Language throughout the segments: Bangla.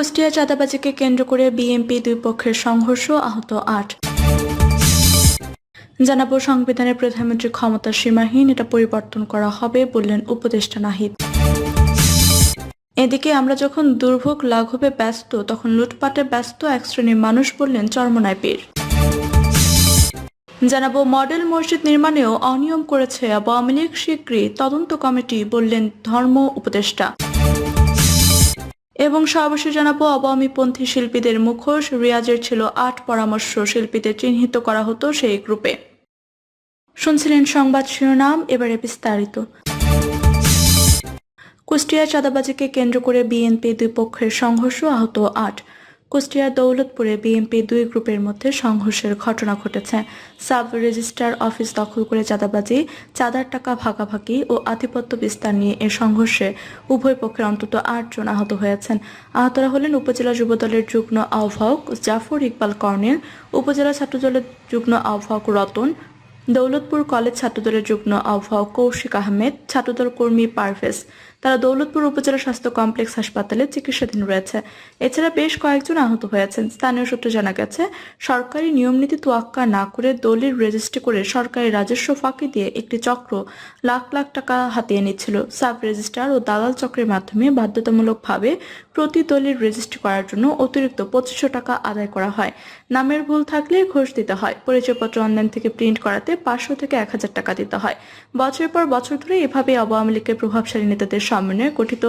কুষ্টিয়া চাঁদাবাজিকে কেন্দ্র করে বিএনপি দুই পক্ষের সংঘর্ষ আহত আট। জানাব সংবিধানের প্রধানমন্ত্রী ক্ষমতা সীমাহীন এটা পরিবর্তন করা হবে বললেন উপদেষ্টা নাহিদ। এদিকে আমরা যখন দুর্ভোগ লাঘবে ব্যস্ত, তখন লুটপাটে ব্যস্ত এক শ্রেণির মানুষ বললেন চরমনায় পীর। জানাব মডেল মসজিদ নির্মাণেও অনিয়ম করেছে আওয়ামী লীগ শীঘ্রই তদন্ত কমিটি বললেন ধর্ম উপদেষ্টা। এবং সর্বশেষ জানাব আওয়ামীপন্থী শিল্পীদের মুখোশ। রিয়াজের ছিল আট পরামর্শ, শিল্পীদের চিহ্নিত করা হতো সেই গ্রুপে। শুনছিলেন সংবাদ শিরোনাম, এবারে বিস্তারিত। কুষ্টিয়া চাঁদাবাজিকে কেন্দ্র করে বিএনপি দুই পক্ষের সংঘর্ষ, আহত আট। কুষ্টিয়ার দৌলতপুরে বিএনপি দুই গ্রুপের মধ্যে সংঘর্ষের ঘটনা ঘটেছে। সাব রেজিস্ট্রার অফিস দখল করে চাঁদাবাজি, চাঁদার টাকা ভাগাভাগি ও আধিপত্য বিস্তার নিয়ে এ সংঘর্ষে উভয় পক্ষের অন্তত আট জন আহত হয়েছেন। আহতরা হলেন উপজেলা যুবদলের যুগ্ম আহ্বায়ক জাফর ইকবাল কর্নেল, উপজেলা ছাত্রদলের যুগ্ম আহ্বায়ক রতন, দৌলতপুর কলেজ ছাত্রদলের যুগ্ম আহ্বায়ক কৌশিক আহমেদ, ছাত্রদল কর্মী পারভেজ তারা দৌলতপুর উপজেলা স্বাস্থ্য কমপ্লেক্স হাসপাতালে চিকিৎসাধীন রয়েছে। এছাড়া বেশ কয়েকজন আহত হয়েছেন। স্থানীয় সূত্রে জানা গেছে, সরকারি নিয়মনীতি তোয়াক্কা না করে দলিল রেজিস্ট্রি করে সরকারি রাজস্ব ফাঁকি দিয়ে একটি চক্র লাখ লাখ টাকা হাতিয়ে নিচ্ছিল। সাব রেজিস্ট্রার ও দালাল চক্রের মাধ্যমে বাধ্যতামূলকভাবে প্রতি দলিল রেজিস্ট্রি করার জন্য অতিরিক্ত পঁচিশশো টাকা আদায় করা হয়। নামের ভুল থাকলে ঘোষ দিতে হয়। পরিচয়পত্র অনলাইন থেকে প্রিন্ট করাতে পাঁচশো থেকে এক হাজার টাকা দিতে হয়। বছরের পর বছর ধরে এভাবে আওয়ামী লীগের প্রভাবশালী নেতাদের সমন্বয়ে গঠিত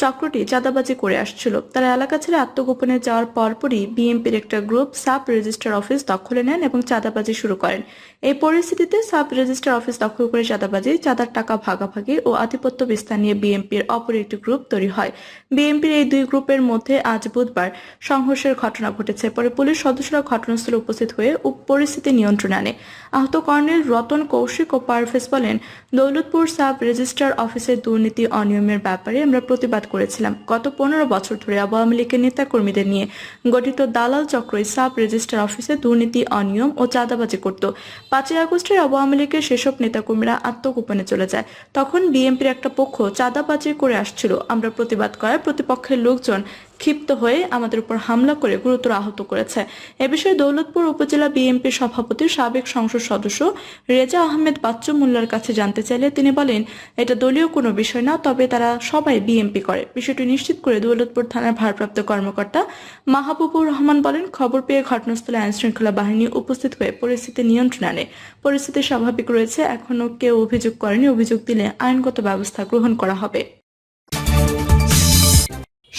চক্রটি চাঁদাবাজি করে আসছিল। তারা এলাকা ছেড়ে আত্মগোপনে যাওয়ার পরপরই বিএনপির একটা গ্রুপ সাব রেজিস্টার অফিস দখলে নেন এবং চাঁদাবাজি শুরু করেন। এই পরিস্থিতিতে সাব রেজিস্টার অফিস দখল করে চাঁদাবাজি, চাঁদার টাকা ভাগাভাগি ও আধিপত্য বিস্তার নিয়ে বিএনপির অপর একটি গ্রুপ তৈরি হয়। বিএনপির এই দুই গ্রুপের মধ্যে আজ বুধবার সংঘর্ষের ঘটনা ঘটেছে। পরে পুলিশ সদস্যরা ঘটনাস্থলে উপস্থিত হয়ে পরিস্থিতি নিয়ন্ত্রণে আনে। আহত কর্নেল রতন কৌশিক ও পারভেজ বলেন, দৌলতপুর সাব রেজিস্ট্রার অফিসের দুর্নীতি অনিয়মের ব্যাপারে আমরা প্রতিবাদ করেছিলাম। গত পনেরো বছর ধরে আওয়ামী লীগের নেতাকর্মীদের নিয়ে গঠিত দালাল চক্রই সাব রেজিস্টার অফিসে দুর্নীতি, অনিয়ম ও চাঁদাবাজি করত। পাঁচই আগস্টের আওয়ামী লীগের সেসব নেতাকর্মীরা আত্মগোপনে চলে যায়। তখন বিএনপির একটা পক্ষ চাঁদাবাজি করে আসছিল। আমরা প্রতিবাদ করায় প্রতিপক্ষের লোকজন ক্ষিপ্ত হয়ে আমাদের উপর হামলা করে গুরুতর আহত করেছে। এ বিষয়ে দৌলতপুর উপজেলা বিএনপির সভাপতি, সাবেক সংসদ সদস্য রেজা আহমেদ বাচ্চু মোল্লার কাছে জানতে চাইলে তিনি বলেন, এটা দলীয় কোনো বিষয় না, তবে তারা সবাই বিএনপি করে। বিষয়টি নিশ্চিত করে দৌলতপুর থানার ভারপ্রাপ্ত কর্মকর্তা মাহবুবুর রহমান বলেন, খবর পেয়ে ঘটনাস্থলে আইন শৃঙ্খলা বাহিনী উপস্থিত হয়ে পরিস্থিতি নিয়ন্ত্রণে আনে। পরিস্থিতি স্বাভাবিক রয়েছে, এখনও কেউ অভিযোগ করেনি। অভিযোগ দিলে আইনগত ব্যবস্থা গ্রহণ করা হবে।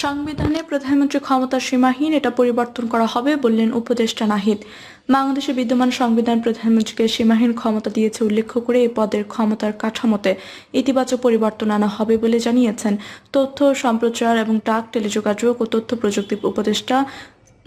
সংবিধানে প্রধানমন্ত্রী ক্ষমতা সীমাহীন এটা পরিবর্তন করা হবে বললেন উপদেষ্টা নাহিদ। বাংলাদেশে বিদ্যমান সংবিধান প্রধানমন্ত্রীকে সীমাহীন ক্ষমতা দিয়েছে উল্লেখ করে এই পদের ক্ষমতার কাঠামোতে ইতিবাচক পরিবর্তন আনা হবে বলে জানিয়েছেন। তথ্য, সম্প্রচার এবং ডাক, টেলিযোগাযোগ ও তথ্য প্রযুক্তি উপদেষ্টা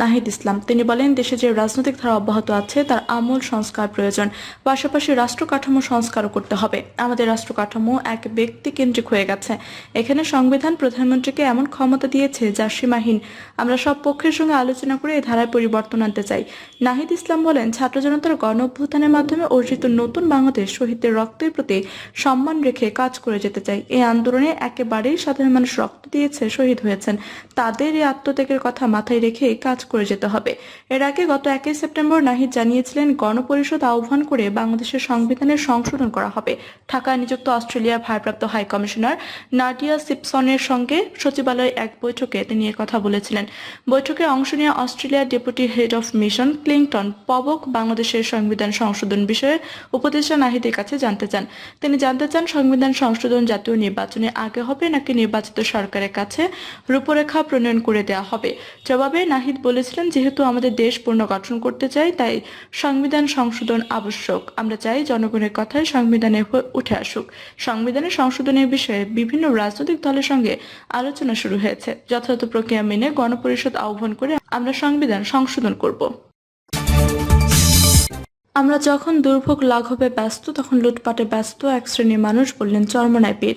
নাহিদ ইসলাম। তিনি বলেন, দেশে যে রাজনৈতিক ধারা অব্যাহত আছে, তার আমূল সংস্কার প্রয়োজন। পাশাপাশি রাষ্ট্র কাঠামো সংস্কারও করতে হবে। আমাদের রাষ্ট্র কাঠামো এক ব্যক্তি কেন্দ্রিক হয়ে গেছে। এখানে সংবিধান প্রধানমন্ত্রীকে এমন ক্ষমতা দিয়েছে, যা সীমাহীন। আমরা সব পক্ষের সঙ্গে আলোচনা করে এই ধারায় পরিবর্তন আনতে চাই। নাহিদ ইসলাম বলেন, ছাত্র জনতার গণ অভ্যুত্থানের মাধ্যমে অর্জিত নতুন বাংলাদেশ শহীদদের রক্তের প্রতি সম্মান রেখে কাজ করে যেতে চাই। এই আন্দোলনে একেবারেই সাধারণ মানুষ রক্ত দিয়েছে, শহীদ হয়েছেন। তাদের এই আত্মত্যাগের কথা মাথায় রেখে কাজ করে যেতে হবে। এর আগে গত একই সেপ্টেম্বর নাহিদ জানিয়েছিলেন, গণপরিষদ আহ্বান করে বাংলাদেশের সংবিধানের সংশোধন করা হবে। ঢাকায় নিযুক্ত অস্ট্রেলিয়ার ভারপ্রাপ্ত হাই কমিশনার নাডিয়া সিপসনের সঙ্গে সচিবালয়ে এক বৈঠকে তিনি কথা বলেছিলেন। বৈঠকে অংশ নিয়ে অস্ট্রেলিয়ার deputy head of mission Clinton Pobke বাংলাদেশের সংবিধান সংশোধন বিষয়ে উপদেষ্টা নাহিদের কাছে জানতে চান। তিনি জানতে চান, সংবিধান সংশোধন জাতীয় নির্বাচনে আগে হবে নাকি নির্বাচিত সরকারের কাছে রূপরেখা প্রণয়ন করে দেওয়া হবে। জবাবে নাহিদ বলেছিলেন, যেহেতু আমাদের দেশ পুনর্গঠন করতে চাই, তাই সংবিধান সংশোধন আবশ্যক। আমরা চাই জনগণের কথাই সংবিধানে উঠে আসুক। সংবিধানের সংশোধনের বিষয়ে বিভিন্ন রাজনৈতিক দলের সঙ্গে আলোচনা শুরু হয়েছে। যথাযথ প্রক্রিয়া মেনে গণপরিষদ আহ্বান করে আমরা সংবিধান সংশোধন করব। আমরা যখন দুর্ভোগ লাঘবে ব্যস্ত, তখন লুটপাটে ব্যস্ত এক শ্রেণির মানুষ বললেন, চরমনায় পীর।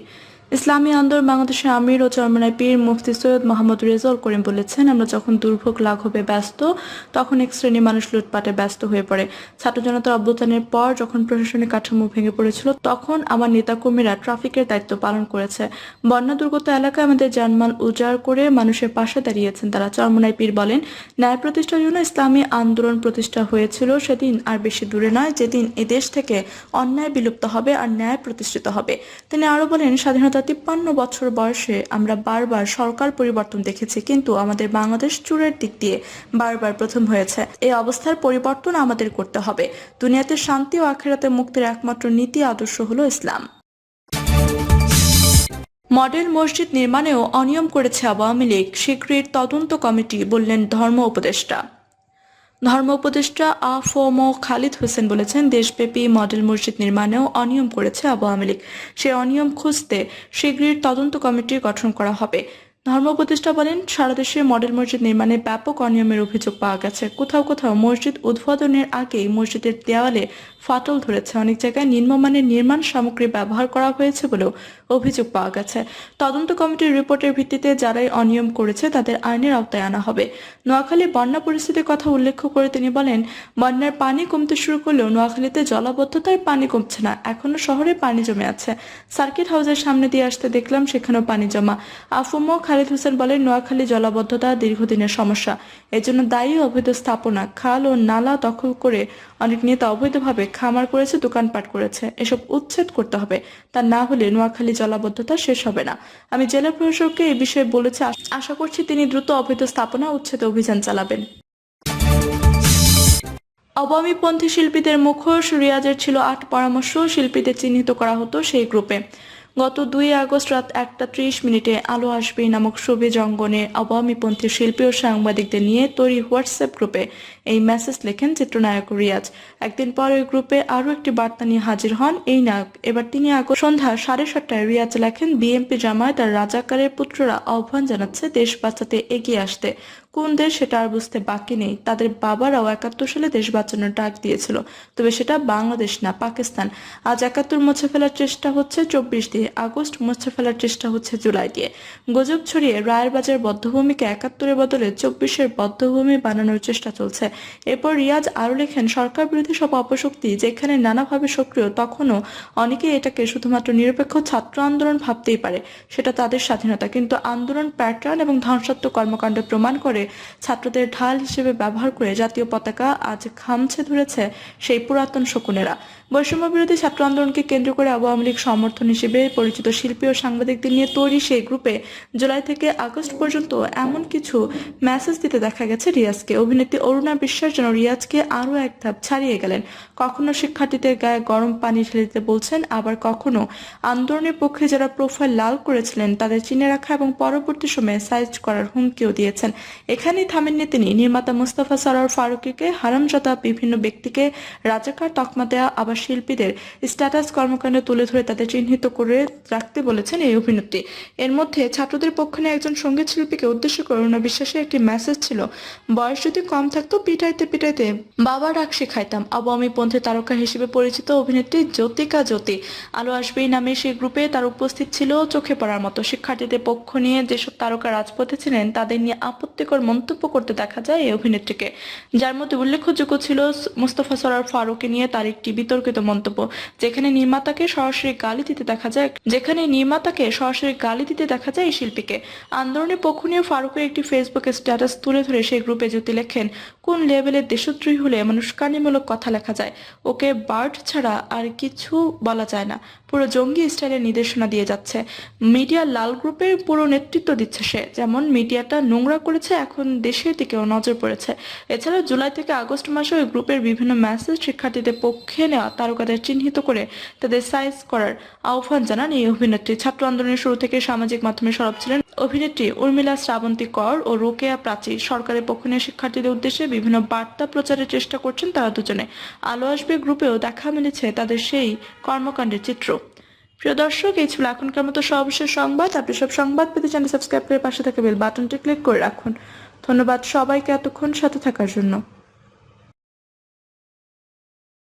ইসলামী আন্দোলন বাংলাদেশের আমির ও চরমনায় পীর মুফতি সৈয়দ মোহাম্মদ রেজাউল করিম বলেছেন, আমরা যখন দুর্ভোগ লাঘবে ব্যস্ত, তখন এক শ্রেণির মানুষ লুটপাটে ব্যস্ত হয়ে পড়ে। ছাত্র জনতার অভ্যুত্থানের পর যখন প্রশাসনিক কাঠামো ভেঙে পড়েছিল, তখন আমার নেতাকর্মীরা ট্রাফিকের দায়িত্ব পালন করেছে। বন্যা দুর্গত এলাকায় আমাদের জানমাল উজাড় করে মানুষের পাশে দাঁড়িয়েছেন তারা। চরমনায় পীর বলেন, ন্যায় প্রতিষ্ঠার জন্য ইসলামী আন্দোলন প্রতিষ্ঠা হয়েছিল সেদিন, আর বেশি দূরে নয়, যেদিন এদেশ থেকে অন্যায় বিলুপ্ত হবে আর ন্যায় প্রতিষ্ঠিত হবে। তিনি আরও বলেন, স্বাধীনতা তিপ্পান্ন বছর বয়সে আমরা বারবার সরকার পরিবর্তন দেখেছি, কিন্তু আমাদের বাংলাদেশ চূড়ের দিক দিয়ে বারবার প্রথম হয়েছে। এই অবস্থার পরিবর্তন আমাদের করতে হবে। দুনিয়াতে শান্তি ও আখেরাতে মুক্তির একমাত্র নীতি আদর্শ হলো ইসলাম। মডেল মসজিদ নির্মাণেও অনিয়ম করেছে আওয়ামী লীগ শীঘ্রই তদন্ত কমিটি বললেন ধর্ম উপদেষ্টা। ধর্ম উপদেষ্টা আ আফম খালিদ হোসেন বলেছেন, দেশব্যাপী মডেল মসজিদ নির্মাণেও অনিয়ম করেছে আওয়ামী লীগ। সে অনিয়ম খুঁজতে শীঘ্রই তদন্ত কমিটি গঠন করা হবে। ধর্ম উপদেষ্টা বলেন, সারা দেশে মডেল মসজিদ নির্মাণে ব্যাপক অনিয়মের অভিযোগ পাওয়া গেছে। কোথাও কোথাও মসজিদ উদ্বোধনের আগেই মসজিদের দেওয়ালে ফাটল ধরেছে। অনেক জায়গায় নিম্নমানের নির্মাণ সামগ্রী ব্যবহার করা হয়েছে বলেও অভিযোগ পাওয়া গেছে। তদন্ত কমিটির রিপোর্টের ভিত্তিতে যারাই অনিয়ম করেছে তাদের আইনের আওতায় আনা হবে। নোয়াখালী বন্যা পরিস্থিতির কথা উল্লেখ করে তিনি বলেন, বন্যার পানি কমতে শুরু করলেও নোয়াখালীতে জলাবদ্ধতায় পানি কমছে না, এখনও শহরে পানি জমে আছে। সার্কিট হাউসের সামনে দিয়ে আসতে দেখলাম সেখানেও পানি জমা। আফুমো খালিদ হোসেন বলেন, নোয়াখালী জলাবদ্ধতা দীর্ঘদিনের সমস্যা। এজন্য দায়ী অবৈধ স্থাপনা, খাল ও নালা দখল করে অনেক নেতা অবৈধভাবে খামার করেছে, দোকানপাট করেছে, এসব উচ্ছেদ করতে হবে। তা না হলে নোয়াখালী জলাবদ্ধতা শেষ হবে না। আমি জেলা প্রশাসককে এই বিষয়ে বলেছি, আশা করছি তিনি দ্রুত অবৈধ স্থাপনা উচ্ছেদে অভিযান চালাবেন। আওয়ামীপন্থী শিল্পীদের মুখোশ, রিয়াজের ছিল আট পরামর্শ, শিল্পীদের চিহ্নিত করা হতো সেই গ্রুপে। গত দুই আগস্ট রাত একটা ত্রিশ মিনিটে আলো আসবে নামক ছবি অঙ্গনে আওয়ামীপন্থী শিল্পী ও সাংবাদিকদের নিয়ে তৈরি হোয়াটসঅ্যাপ গ্রুপে। এই মেসেজ লেখেন চিত্রনায়ক রিয়াজ। একদিন পর ওই গ্রুপে আরও একটি বার্তা নিয়ে হাজির হন এই নায়ক। এবার তিনি আগস্ট সন্ধ্যা সাড়ে সাতটায় রিয়াজ লেখেন, বিএনপি জামায়াত আর রাজাকারের পুত্ররা আহ্বান জানাচ্ছে দেশ বাঁচাতে এগিয়ে আসতে। কোন দেশ সেটা আর বুঝতে বাকি নেই। তাদের বাবারাও একাত্তর সালে দেশ বাঁচানোর ডাক দিয়েছিল। তবে সেটা বাংলাদেশ না, পাকিস্তান। আজ একাত্তর মুছে ফেলার চেষ্টা হচ্ছে চব্বিশ দিয়ে। আগস্ট মুছে ফেলার চেষ্টা হচ্ছে জুলাই দিয়ে। গুজব ছড়িয়ে রায়ের বাজার বদ্ধভূমিকে একাত্তরের বদলে চব্বিশের বদ্ধভূমি বানানোর চেষ্টা চলছে। এরপর রিয়াজ আরও লেখেন, সরকার বিরোধী সব অপশক্তি যেখানে নানাভাবে সক্রিয়, তখনও অনেকে এটাকে শুধুমাত্র নিরপেক্ষ ছাত্র আন্দোলন ভাবতেই পারে। সেটা তাদের স্বাধীনতা। কিন্তু আন্দোলন প্যাটার্ন এবং ধ্বংসাত্মক কর্মকাণ্ড প্রমাণ করে ছাত্রদের ঢাল হিসেবে ব্যবহার করে জাতীয় পতাকা আজ খামছে ধরেছে সেই পুরাতন শকুনেরা। বৈষম্য বিরোধী ছাত্র আন্দোলনকে কেন্দ্র করে আওয়ামী লীগ সমর্থন হিসেবে পরিচিত শিল্পী ও সাংবাদিকদের নিয়ে তৈরি সেই গ্রুপে জুলাই থেকে আগস্ট পর্যন্ত এমন কিছু মেসেজ দিতে দেখা গেছে রিয়াজকে। অভিনেত্রী অরুণা বিশ্বাস যেন রিয়াজকে আরও এক ধাপ ছাড়িয়ে গেলেন। কখনো শিক্ষার্থীদের গায়ে গরম পানি ঢেলে দিতে বলছেন, আবার কখনো আন্দোলনের পক্ষে যারা প্রোফাইল লাল করেছিলেন তাদের চিনে রাখা এবং পরবর্তী সময়ে সাইজ করার হুমকিও দিয়েছেন। এখানেই থামেননি তিনি। নির্মাতা মুস্তাফা সরার ফারুকিকে, হারামজাদা বিভিন্ন ব্যক্তিকে রাজাকার তকমা দেওয়া আবার শিল্পীদের স্ট্যাটাস কর্মকাণ্ড তুলে ধরে তাদের চিহ্নিত করে রাখতে বলেছেন এই অভিনেত্রী। এর মধ্যে ছাত্রদের পক্ষ নিয়ে একজন সংগীত শিল্পীকে উদ্দেশ্য করে অরুণা বিশ্বাসের একটি মেসেজ ছিল, বয়স যদি কম থাকতো, পিটাইতে পিটাইতে বাবা ডাক শেখাইতাম। আওয়ামী পন্থী তারকা হিসেবে পরিচিত অভিনেত্রী জ্যোতিকা জ্যোতি। আলো আসবেই নামে সেই গ্রুপে তার উপস্থিত ছিল চোখে পড়ার মতো। শিক্ষার্থীদের পক্ষ নিয়ে যেসব তারকা রাজপথে ছিলেন, তাদের নিয়ে আপত্তিকর মন্তব্য করতে দেখা যায় এই অভিনেত্রীকে। যার মধ্যে উল্লেখযোগ্য ছিল মুস্তফা সরার ফারুকে নিয়ে তার একটি বিতর্কিত মন্তব্য। যেখানে নির্মাতাকে সরাসরি গালি দিতে দেখা যায়, যেখানে নির্মাতাকে সরাসরি গালি দিতে দেখা যায় এই শিল্পীকে। আন্দোলনের পক্ষ নিয়ে ফারুকের একটি ফেসবুকে স্ট্যাটাস তুলে ধরে সেই গ্রুপে জ্যোতি লেখেন, কোন লেভেলের দেশদ্রোহী হলে এমন উস্কানিমূলক কথা লেখা যায়? ওকে বার্ড ছাড়া আর কিছু বলা যায় না। পুরো জঙ্গি স্টাইলের নির্দেশনা দিয়ে যাচ্ছে। মিডিয়া লাল গ্রুপের পুরো নেতৃত্ব দিচ্ছে সে। যেমন মিডিয়াটা নোংরা করেছে, এখন দেশের দিকেও নজর পড়েছে। এছাড়া জুলাই থেকে আগস্ট মাসে ওই গ্রুপের বিভিন্ন মেসেজ শিক্ষার্থীদের পক্ষে নেওয়া তারকাদের চিহ্নিত করে তাদের সাইজ করার আহ্বান জানান এই অভিনেত্রী। ছাত্র আন্দোলনের শুরু থেকে সামাজিক মাধ্যমে সরব ছিলেন অভিনেত্রী উর্মিলা শ্রাবন্তী কর ও রোকেয়া প্রাচী। সরকারের পক্ষ নিয়ে শিক্ষার্থীদের উদ্দেশ্যে বিভিন্ন বার্তা প্রচারের চেষ্টা করছেন তারা দুজনে। আলো আসবে গ্রুপেও দেখা মিলেছে তাদের সেই কর্মকাণ্ডের চিত্র। প্রিয় দর্শক, এই ছিল এখনকার মতো সর্বশেষ সংবাদ। আপনি সব সংবাদ পেতে চ্যানেল সাবস্ক্রাইব করে পাশে থাকা বেল বাটনটি ক্লিক করে রাখুন। ধন্যবাদ সবাইকে এতক্ষণ সাথে থাকার জন্য।